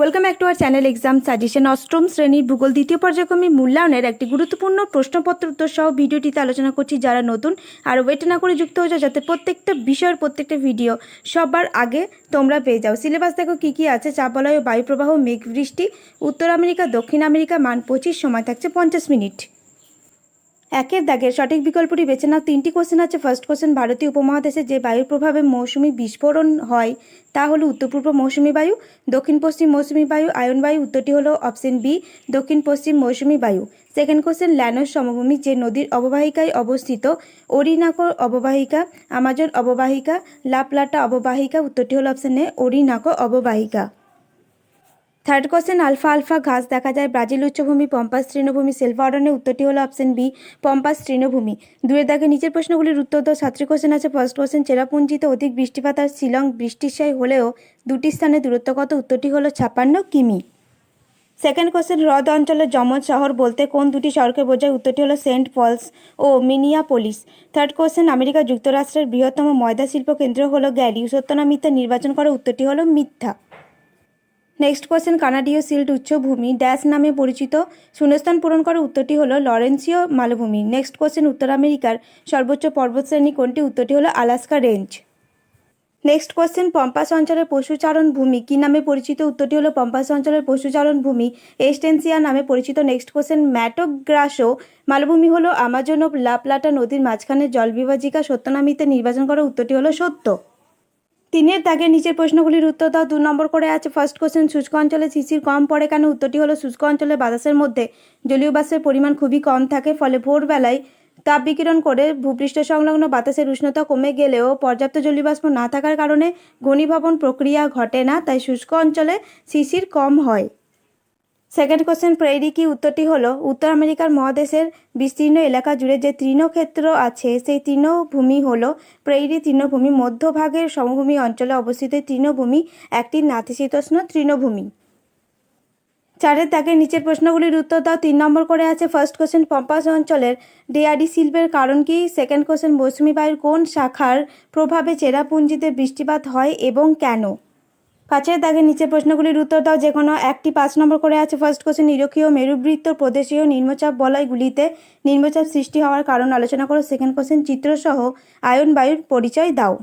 Welcome back to our channel exam suggestion অষ্টম শ্রেণির ভূগোল দ্বিতীয় পর্যায়ক্রমে মূল্যায়নের একটি গুরুত্বপূর্ণ প্রশ্নপত্র উত্তর সহ ভিডিওটিতে আলোচনা করছি যারা নতুন আর ওয়েট না করে যুক্ত হয়ে যাও যাতে প্রত্যেকটা বিষয়ের প্রত্যেকটা ভিডিও সবার আগে তোমরা পেয়ে যাও। সিলেবাস দেখো কী কী আছে চাপবলয় ও বায়ুপ্রবাহ মেঘ বৃষ্টি উত্তর আমেরিকা, দক্ষিণ আমেরিকা, মান পঁচিশ, সময় থাকছে পঞ্চাশ মিনিট। একের দাগের সঠিক বিকল্পটি বেছে নাও। তিনটি কোশ্চেন আছে। ফার্স্ট কোশ্চেন ভারতীয় উপমহাদেশে যে বায়ুর প্রভাবে মৌসুমি বিস্ফোরণ হয়, তা হলো উত্তর পূর্ব মৌসুমি বায়ু, দক্ষিণ পশ্চিম মৌসুমি বায়ু, আয়ন বায়ু, উত্তরটি হলো অপশন বি দক্ষিণ পশ্চিম মৌসুমি বায়ু। সেকেন্ড কোশ্চেন ল্যানোস সমভূমি যে নদীর অববাহিকায় অবস্থিত ওরিনাকো অববাহিকা, আমাজন অববাহিকা, লাপলাটা অববাহিকা, উত্তরটি হলো অপশন এ ওরিনাকো অববাহিকা। থার্ড কোশ্চেন আলফা আলফা ঘাস দেখা যায় ব্রাজিল উচ্চভূমি, পম্পাস তৃণভূমি সেলফা অরণ্যে উত্তরটি হলো অপশন বি পম্পাস তৃণভূমি। দূরের দাগে নিচের প্রশ্নগুলির উত্তর দাও। সাতটি কোশ্চেন আছে ফার্স্ট কোশ্চেন চেরাপুঞ্জিতে অধিক বৃষ্টিপাত আর শিলং বৃষ্টিশয় হলেও দুটি স্থানে দূরত্ব কত উত্তরটি হলো ছাপ্পান্ন কিমি। সেকেন্ড কোশ্চেন হ্রদ অঞ্চলের যমজ শহর বলতে কোন দুটি শহরকে বোঝায়? উত্তরটি হলো সেন্ট পলস ও মিনিয়াপোলিস। থার্ড কোশ্চেন আমেরিকা যুক্তরাষ্ট্রের বৃহত্তম ময়দা শিল্প কেন্দ্র হলো গ্যারি সত্য না মিথ্যা? নির্বাচন করে উত্তরটি হলো মিথ্যা। নেক্সট কোশ্চেন কানাডীয় সিল্ট উচ্চভূমি ড্যাশ নামে পরিচিত শূন্যস্থান পূরণ করে উত্তরটি হলো লরেন্সীয় মালভূমি নেক্সট কোশ্চেন উত্তর আমেরিকার সর্বোচ্চ পর্বতশ্রেণী কোনটি উত্তরটি হলো Alaska range next question pampas অঞ্চলের পশুচারণ ভূমি কি নামে পরিচিত উত্তরটি হলো পম্পাস অঞ্চলের পশুচারণ ভূমি এস্টেন্সিয়া নামে পরিচিত নেক্সট কোশ্চেন ম্যাটোগ্রাসো মালভূমি হলো আমাজন ও লাপলাটা নদীর মাঝখানে জলবিভাজিকা সত্যনামিতে নির্বাচন করা উত্তরটি হলো সত্য তিনের তাকে নিচের প্রশ্নগুলির উত্তর দাও। দু নম্বর করে আছে ফার্স্ট কোশ্চেন শুষ্ক অঞ্চলে শিশির কম পড়ে কেন? উত্তরটি হলো শুষ্ক অঞ্চলে বাতাসের মধ্যে। জলীয় বাষ্পের পরিমাণ খুবই কম থাকে, ফলে ভোরবেলায় তাপ বিকিরণ করে ভূপৃষ্ঠ সংলগ্ন বাতাসের উষ্ণতা কমে গেলেও পর্যাপ্ত জলীয় বাষ্প না থাকার কারণে ঘনীভবন প্রক্রিয়া ঘটে না, তাই শুষ্ক অঞ্চলে শিশির কম হয়। সেকেন্ড কোশ্চেন প্রেরি কি উত্তরটি হলো? উত্তর আমেরিকার মহাদেশের বিস্তীর্ণ এলাকা জুড়ে যে তৃণক্ষেত্র আছে, সেই তৃণভূমি হলো প্রেরি তৃণভূমি। মধ্যভাগের সমভূমি অঞ্চলে অবস্থিত তৃণভূমি একটি নাতিশীতোষ্ণ তৃণভূমি। চারের দাগের নিচের প্রশ্নগুলির উত্তর দাও। তিন নম্বর করে আছে ফার্স্ট কোশ্চেন পম্পাস অঞ্চলের ডেয়ারি শিল্পের কারণ কি? সেকেন্ড কোশ্চেন মৌসুমি বায়ুর কোন শাখার প্রভাবে চেরাপুঞ্জিতে বৃষ্টিপাত হয় এবং কেন? পাঁচের দাগে নিচে প্রশ্নগুলির উত্তর দাও। যে কোনো একটি পাঁচ নম্বর করে আছে। ফার্স্ট কোশ্চেন নিরক্ষীয় মেরুবৃত্ত প্রদেশীয় নিম্নচাপ বলয়গুলিতে নিম্নচাপ সৃষ্টি হওয়ার কারণ আলোচনা করো। সেকেন্ড কোশ্চেন চিত্রসহ আয়ন বায়ুর পরিচয় দাও।